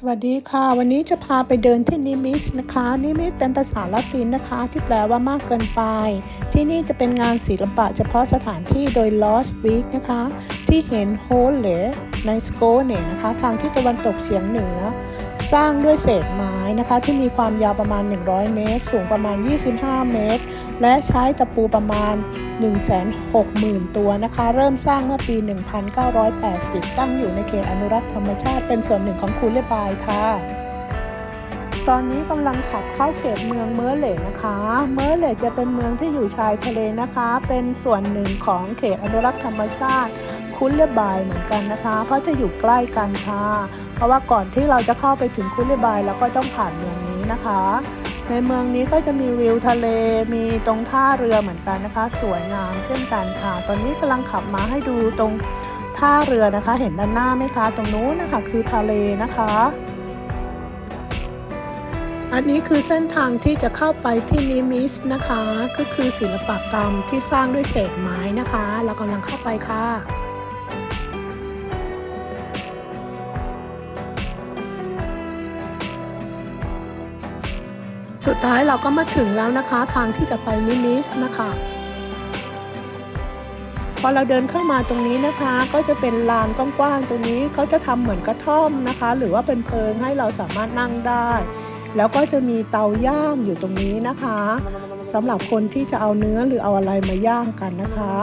สวัสดีค่ะ วันนี้จะพาไปเดินที่นิมิสนะคะนิมิสเป็นภาษาละตินนะคะ ที่แปลว่ามากเกินไป ที่นี่จะเป็นงานศิลปะเฉพาะสถานที่โดย Lost Week นะคะ ที่เห็นโฮลเลในสโกเนนะคะ ทางที่ตะวันตกเฉียงเหนือ สร้างด้วยเศษไม้นะคะ ที่มีความยาวประมาณ 100 เมตร สูงประมาณ 25 เมตร และใช้ตะปูประมาณ 160,000 ตัวนะคะ เริ่มสร้างเมื่อปี 1980 ตั้งอยู่ในเขตอนุรักษ์ธรรมชาติเป็นส่วนหนึ่งของคูเลบายค่ะ ตอนนี้กำลังขับเข้าเขตเมืองเมอร์เลนะคะ เมอร์เลจะเป็นเมืองที่อยู่ชายทะเลนะคะ เป็นส่วนหนึ่งของเขตอนุรักษ์ธรรมชาติคุเลบายเหมือนกันนะคะ เพราะจะอยู่ใกล้กันค่ะ เพราะว่าก่อนที่เราจะเข้าไปถึงคุเลบายเราก็ต้องผ่านเมืองนี้นะคะ ในเมืองนี้ก็จะมีวิวทะเล มีตรงท่าเรือเหมือนกันนะคะ สวยงามเช่นกันค่ะ ตอนนี้กำลังขับมาให้ดูตรงท่าเรือนะคะ เห็นด้านหน้าไหมคะ ตรงนู้นนะคะคือทะเลนะคะ อันนี้คือเส้นทางที่จะเข้าไปที่นิมิสนะคะ ก็คือศิลปกรรมที่สร้างด้วยเศษไม้นะคะ เรากำลังเข้าไปค่ะ สุดท้ายเราก็มาถึงแล้วนะคะทางที่จะไปนิมิสนะคะพอเราเดินเข้ามาตรงนี้นะคะ ก็จะเป็นลานกว้างๆตรงนี้เขาจะทำเหมือนกระท่อมนะคะ หรือว่าเป็นเพิงให้เราสามารถนั่งได้ แล้วก็จะมีเตาย่างอยู่ตรงนี้นะคะสำหรับคนที่จะเอาเนื้อหรือเอาอะไรมาย่างกันนะคะ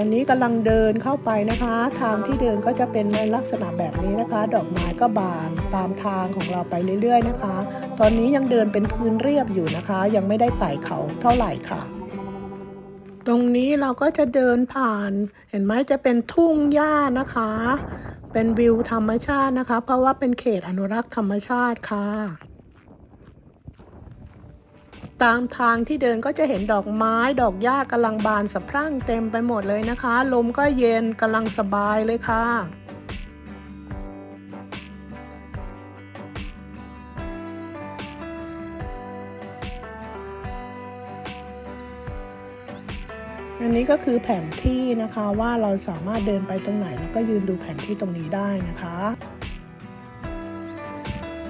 อนนี้กำลังเดินเข้าไปนะคะ ทางที่เดินก็จะเป็นในลักษณะแบบนี้นะคะ ดอกไม้ก็บานตามทางของเราไปเรื่อย ๆ นะคะ ตอนนี้ยังเดินเป็นพื้นเรียบอยู่นะคะ ยังไม่ได้ไต่เขาเท่าไหร่ค่ะตรงนี้เราก็จะเดินผ่าน เห็นไหมจะเป็นทุ่งหญ้านะคะ เป็นวิวธรรมชาตินะคะ เพราะว่าเป็นเขตอนุรักษ์ธรรมชาติค่ะ ตามทางที่เดินก็จะเห็นดอกไม้ดอกหญ้ากำลังบานสะพรั่งเต็มไปหมดเลยนะคะ ลมก็เย็นกำลังสบายเลยค่ะอันนี้ก็คือแผนที่นะคะว่าเราสามารถเดินไปตรงไหนแล้วก็ยืนดูแผนที่ตรงนี้ได้นะคะ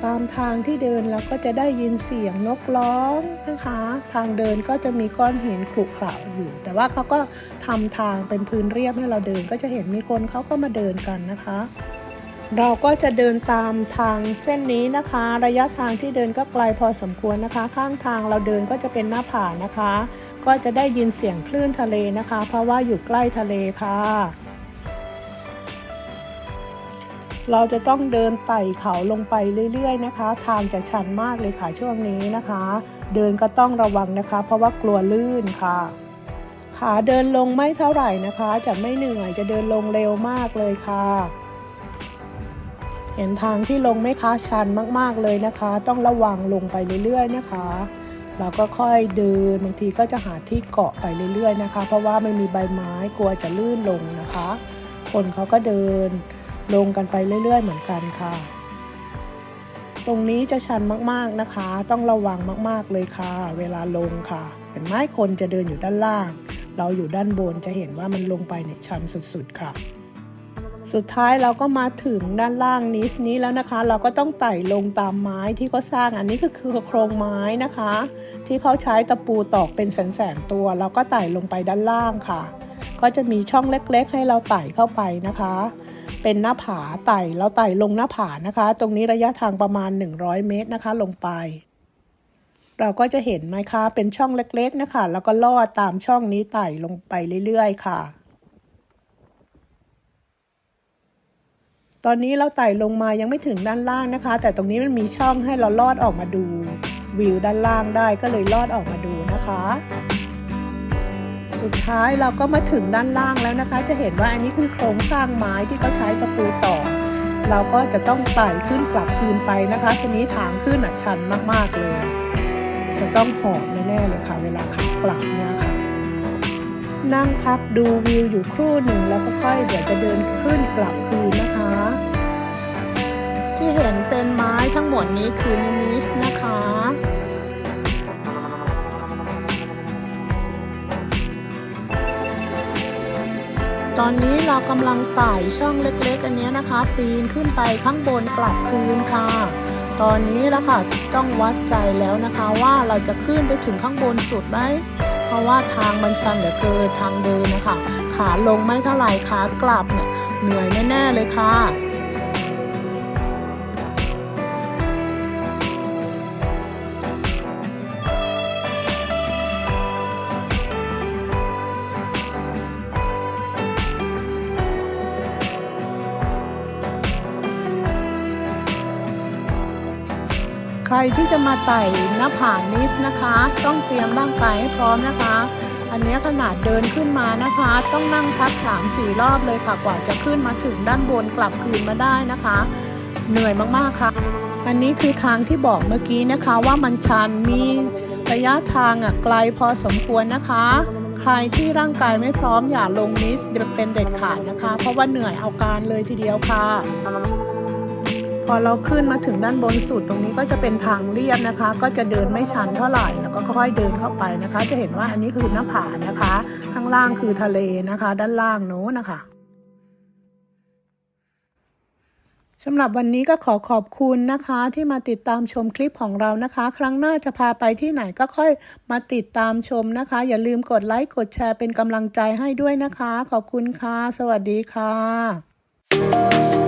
ตามทางที่เดินเราก็จะได้ยินเสียงนกร้องนะคะ ทางเดินก็จะมีก้อนหินขรุขระอยู่ แต่ว่าเขาก็ทำทางเป็นพื้นเรียบให้เราเดินก็จะเห็นมีคนเขาก็มาเดินกันนะคะ เราก็จะเดินตามทางเส้นนี้นะคะ ระยะทางที่เดินก็ไกลพอสมควรนะคะ ข้างทางเราเดินก็จะเป็นหน้าผานะคะ ก็จะได้ยินเสียงคลื่นทะเลนะคะ เพราะว่าอยู่ใกล้ทะเลค่ะ เราจะต้องเดินไต่เขาลงไปเรื่อยๆนะคะ ทางจะชันมากเลยค่ะช่วงนี้นะคะ เดินก็ต้องระวังนะคะ เพราะว่ากลัวลื่นค่ะ ขาเดินลงไม่เท่าไหร่นะคะ จะไม่เหนื่อยจะเดินลงเร็วมากเลยค่ะ เห็นทางที่ลงไม่คะชันมากๆเลยนะคะ ต้องระวังลงไปเรื่อยๆนะคะเราก็ค่อยเดินบางทีก็จะหาที่เกาะไปเรื่อยๆนะคะ เพราะว่ามันมีใบไม้กลัวจะลื่นลงนะคะ คนเขาก็เดิน ลงกันไปเรื่อย ๆ เหมือนกันค่ะ ตรงนี้จะชันมากๆนะคะ ต้องระวังมากๆเลยค่ะ เวลาลงค่ะ เห็นไหมคนจะเดินอยู่ด้านล่าง เราอยู่ด้านบนจะเห็นว่ามันลงไปเนี่ยชันสุดๆค่ะสุดท้ายเราก็มาถึงด้านล่างนิสนี้แล้วนะคะ เราก็ต้องไต่ลงตามไม้ที่เขาสร้างอันนี้ก็คือโครงไม้นะคะ ที่เขาใช้ตะปูตอกเป็นแสนๆตัว เราก็ไต่ลงไปด้านล่างค่ะ ก็จะมีช่องเล็กๆ ให้เราไต่เข้าไปนะคะ เป็นหน้าผาไต่เราไต่ลงหน้าผานะคะ ตรงนี้ระยะทางประมาณ 100 เมตรนะคะ ลงไป เราก็จะเห็นไหมคะ เป็นช่องเล็กๆนะคะ แล้วก็ลอดตามช่องนี้ไต่ลงไปเรื่อยๆ ค่ะ ตอนนี้เราไต่ลงมายังไม่ถึงด้านล่างนะคะ แต่ตรงนี้มันมีช่องให้เราลอดออกมาดูวิวด้านล่างได้ก็เลยลอดออกมาดูนะคะ สุดท้ายเราก็มาถึงด้านล่างแล้วนะคะ จะเห็นว่าอันนี้คือโครงสร้างไม้ที่เขาใช้ตะปูต่อ เราก็จะต้องไต่ขึ้นกลับคืนไปนะคะทีนี้ทางขึ้นอะชันมากๆเลย จะต้องหอบแน่ๆเลยค่ะ เวลาขับกลับเนี่ยค่ะ นั่งพักดูวิวอยู่ครู่หนึ่งแล้วก็ค่อยเดี๋ยวจะเดินขึ้นกลับคืนนะคะ ที่เห็นเป็นไม้ทั้งหมดนี้คือนิมิสนะคะ ตอนนี้เรากำลังไต่ช่องเล็กๆ อันนี้นะคะ ปีนขึ้นไปข้างบนกลับคืนค่ะ ตอนนี้แล้วค่ะต้องวัดใจแล้วนะคะว่าเราจะขึ้นไปถึงข้างบนสุดไหมเพราะว่าทางมันชันเหลือเกินทางเดินนะคะ ขาลงไม่เท่าไหร่ขากลับเนี่ยเหนื่อยแน่ๆเลยค่ะ ใครที่จะมาไต่หน้าผานิสนะคะ ต้องเตรียมร่างกายให้พร้อมนะคะ อันนี้ขนาดเดินขึ้นมานะคะ ต้องนั่งพัก3-4รอบเลยค่ะกว่าจะขึ้นมาถึงด้านบนกลับคืนมาได้นะคะ เหนื่อยมากๆค่ะ อันนี้คือทางที่บอกเมื่อกี้นะคะว่ามันชันมีระยะทางอะไกลพอสมควรนะคะ ใครที่ร่างกายไม่พร้อมอย่าลงนิสเป็นเด็ดขาดนะคะ เพราะว่าเหนื่อยเอาการเลยทีเดียวค่ะ อเราขึ้นมาถึงด้านบนสุดตรงนี้ก็จะเป็นทางเรียบนะคะ ก็จะเดินไม่ชันเท่าไหร่แล้วก็ค่อยๆเดินเข้าไปนะคะ จะเห็นว่าอันนี้คือหน้าผานะคะ ข้างล่างคือทะเลนะคะ ด้านล่างโน้นนะคะสำหรับวันนี้ก็ขอขอบคุณนะคะ ที่มาติดตามชมคลิปของเรานะคะ ครั้งหน้าจะพาไปที่ไหนก็ค่อยมาติดตามชมนะคะ อย่าลืมกดไลค์กดแชร์เป็นกำลังใจให้ด้วยนะคะ ขอบคุณค่ะ สวัสดีค่ะ